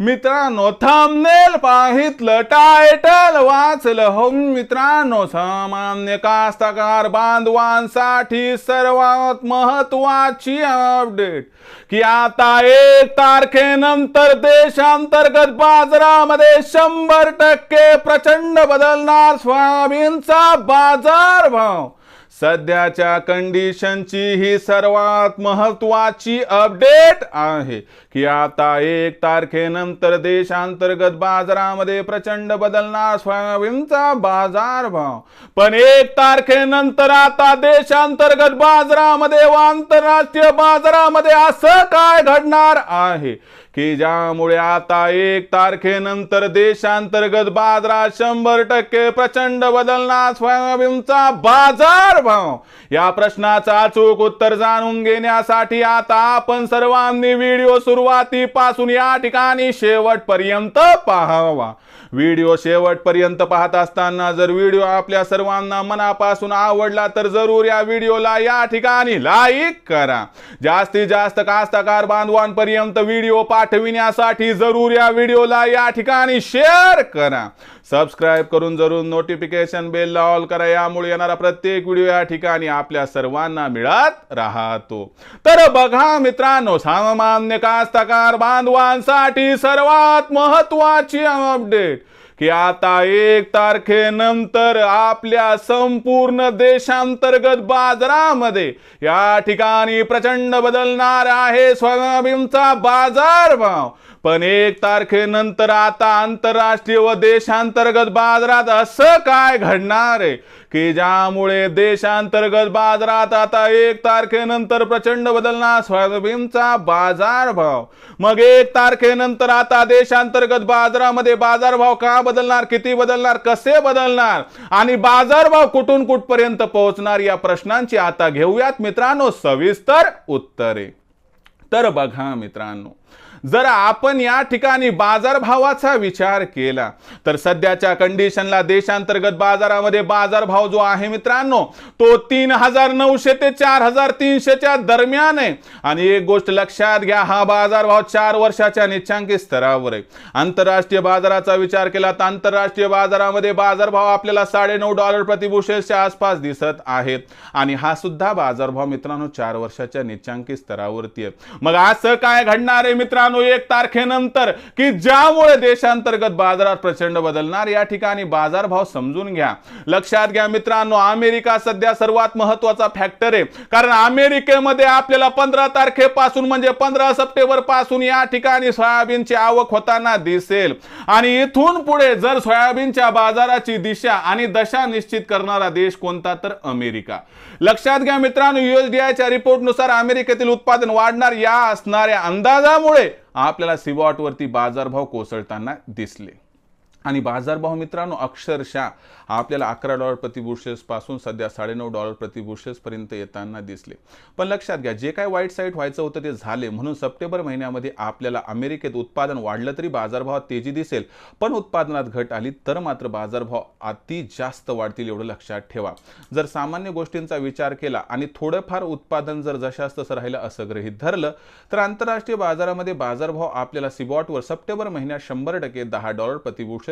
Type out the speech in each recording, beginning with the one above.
मित्रांनो थांबनेल पाहितलं टायटल वाचलं. हो मित्रांनो सामान्य कास्तकार बांधवांसाठी सर्वात महत्वाची अपडेट की आता एक तारखेनंतर देशांतर्गत बाजारामध्ये शंभर टक्के प्रचंड बदलणार सोयाबीनचा बाजारभाव. सध्याच्या कंडिशनची ही सर्वात महत्वाची अपडेट आहे की आता एक तारखेनंतर देशांतर्गत बाजारामध्ये प्रचंड बदलणार सोयाबीनचा बाजारभाव पण एक तारखेनंतर आता देशांतर्गत बाजारामध्ये व आंतरराष्ट्रीय बाजारामध्ये असं काय घडणार आहे? की ज्यामुळे आता एक तारखेनंतर देशांतर्गत बाजारात शंभर टक्के प्रचंड बदलणार सोयाबीनचा बाजार भाव. या प्रश्नाचा अचूक उत्तर जाणून घेण्यासाठी आता आपण सर्वांनी व्हिडिओ सुरुवातीपासून या ठिकाणी शेवटपर्यंत पाहावा. व्हिडिओ शेवटपर्यंत पाहत असताना जर व्हिडिओ आपल्या सर्वांना मनापासून आवडला तर जरूर या व्हिडिओला या ठिकाणी लाईक करा. जास्तीत जास्त कास्तकार बांधवांपर्यंत व्हिडिओ पाठविण्यासाठी जरूर या व्हिडिओला या ठिकाणी शेअर करा. सबस्क्राईब करून जरूर नोटिफिकेशन बेल ऑल करा. यामुळे येणारा प्रत्येक व्हिडिओ या ठिकाणी आपल्या सर्वांना मिळत राहतो. तर बघा मित्रांनो सामान्य कास्तकार बांधवांसाठी सर्वात महत्वाची अपडेट की आता एक तारखेनंतर आपल्या संपूर्ण देशांतर्गत बाजारामध्ये या ठिकाणी प्रचंड बदलणार आहे सोयाबीनचा बाजारभाव. पण एक तारखेनंतर आता आंतरराष्ट्रीय व देशांतर्गत बाजारात असं काय घडणार आहे? की ज्यामुळे देशांतर्गत बाजारात आता एक तारखेनंतर प्रचंड बदलणार सोयाबीनचा बाजारभाव? मग एक तारखेनंतर आता देशांतर्गत बाजारामध्ये बाजारभाव का बदलणार? किती बदलणार? कसे बदलणार? आणि बाजारभाव कुठून कुठपर्यंत पोहोचणार? या प्रश्नांची आता घेऊयात मित्रांनो सविस्तर उत्तरे. तर बघा मित्रांनो जर आपण या ठिकाणी बाजारभावाचा विचार केला तर सध्याच्या कंडिशनला देशांतर्गत बाजारामध्ये बाजारभाव जो आहे मित्रांनो तो तीन हजार नऊशे ते चार हजार तीनशेच्या दरम्यान आहे. आणि एक गोष्ट लक्षात घ्या हा बाजारभाव चार वर्षाच्या निच्चांकी स्तरावर आहे. आंतरराष्ट्रीय बाजाराचा विचार केला तर आंतरराष्ट्रीय बाजारामध्ये बाजारभाव आपल्याला साडेनऊ डॉलर प्रतिबुशेलच्या आसपास दिसत आहेत. आणि हा सुद्धा बाजारभाव मित्रांनो चार वर्षाच्या निच्चांकी स्तरावरती आहे. मग असं काय घडणार आहे मित्रांनो? मित्रांनो एक तारखेनंतर की ज्यामुळे देशांतर्गत बाजारात प्रचंड बदलणार या ठिकाणी बाजारभाव समजून घ्या. लक्षात घ्या मित्रांनो अमेरिका सध्या सर्वात महत्त्वाचा फॅक्टर आहे. कारण अमेरिकेमध्ये आपल्याला पंधरा तारखेपासून म्हणजे पंधरा सप्टेंबरपासून या ठिकाणी सोयाबीनची आवक होताना दिसेल. आणि इथून पुढे जर सोयाबीनच्या बाजाराची दिशा आणि दशा निश्चित करणारा देश कोणता तर अमेरिका. लक्षात घ्या मित्रांनो युएसडीआयच्या रिपोर्टनुसार अमेरिकेतील उत्पादन वाढणार या असणाऱ्या अंदाजामुळे आपल्याला सिवॉटवरती बाजारभाव कोसळताना दिसले. आणि बाजारभाव मित्रांनो अक्षरशः आपल्याला अकरा डॉलर प्रतिबुशेस पासून सध्या साडेनऊ डॉलर प्रतिबुशेसपर्यंत येताना दिसले. पण लक्षात घ्या जे काय वाईट साईट व्हायचं होतं ते झाले. म्हणून सप्टेंबर महिन्यामध्ये आपल्याला अमेरिकेत उत्पादन वाढलं तरी बाजारभावात तेजी दिसेल. पण उत्पादनात घट आली तर मात्र बाजारभाव अति जास्त वाढतील एवढं लक्षात ठेवा. जर सामान्य गोष्टींचा विचार केला आणि थोडंफार उत्पादन जर जशास तसं राहिलं असं गृहीत धरलं तर आंतरराष्ट्रीय बाजारामध्ये बाजारभाव आपल्याला सिबॉटवर सप्टेंबर महिन्यात शंभर टक्के दहा डॉलर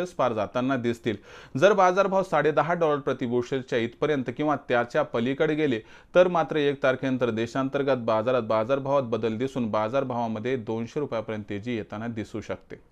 प्रतिबुशेस पार जाताना दिसतील. जर बाजारभाव साडे दहा डॉलर प्रतिबुशेलच्या इथपर्यंत किंवा त्याच्या पलीकडे गेले तर मात्र एक तारखेनंतर देशांतर्गत बाजारात बाजारभावात बदल दिसून बाजारभावामध्ये दोनशे रुपयापर्यंत तेजी येताना दिसू शकते.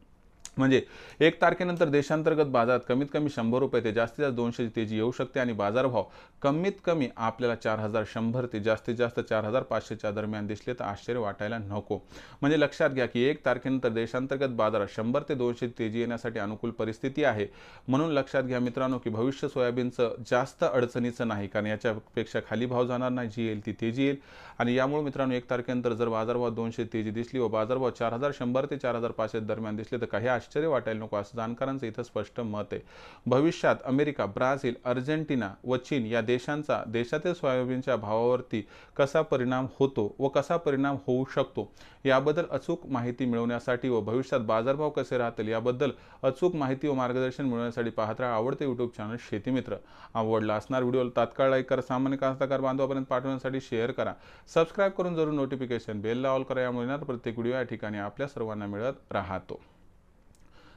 म्हणजे एक तारखेनंतर देशांतर्गत बाजारात कमीत कमी शंभर रुपये ते जास्तीत जास्त दोनशेची तेजी येऊ शकते आणि बाजारभाव कमीत कमी आपल्याला चार हजार शंभर ते जास्तीत जास्त चार हजार पाचशेच्या दरम्यान दिसले तर आश्चर्य वाटायला नको. म्हणजे लक्षात घ्या की एक तारखेनंतर देशांतर्गत बाजारात शंभर ते दोनशे तेजी येण्यासाठी अनुकूल परिस्थिती आहे. म्हणून लक्षात घ्या मित्रांनो की भविष्य सोयाबीनचं जास्त अडचणीचं नाही कारण याच्यापेक्षा खाली भाव जाणार नाही जी येईल ती तेजी येईल. आणि यामुळे मित्रांनो एक तारखेनंतर जर बाजारभाव दोनशे तेजी दिसली व बाजारभाव चार हजार शंभर ते चार हजार पाचशे दरम्यान दिसले तर काही आश्चर्य आश्चर्य वाटायला नको असं जाणकारांचं इथं स्पष्ट मत आहे. भविष्यात अमेरिका ब्राझील अर्जेंटिना व चीन या देशांचा देशातील सोयाबीनच्या भावावरती कसा परिणाम होतो व कसा परिणाम होऊ शकतो याबद्दल अचूक माहिती मिळवण्यासाठी व भविष्यात बाजारभाव कसे राहतील याबद्दल अचूक माहिती व मार्गदर्शन मिळवण्यासाठी पाहत राहा आवडते यूट्यूब चॅनल शेतीमित्र आवडला असणार व्हिडिओला तात्काळ लाईक करा सामान्य कास्तकार बांधवापर्यंत पाठवण्यासाठी शेअर करा. सबस्क्राईब करून जरूर नोटिफिकेशन बेलला ऑल करा यामुळे प्रत्येक व्हिडिओ या ठिकाणी आपल्या सर्वांना मिळत राहतो.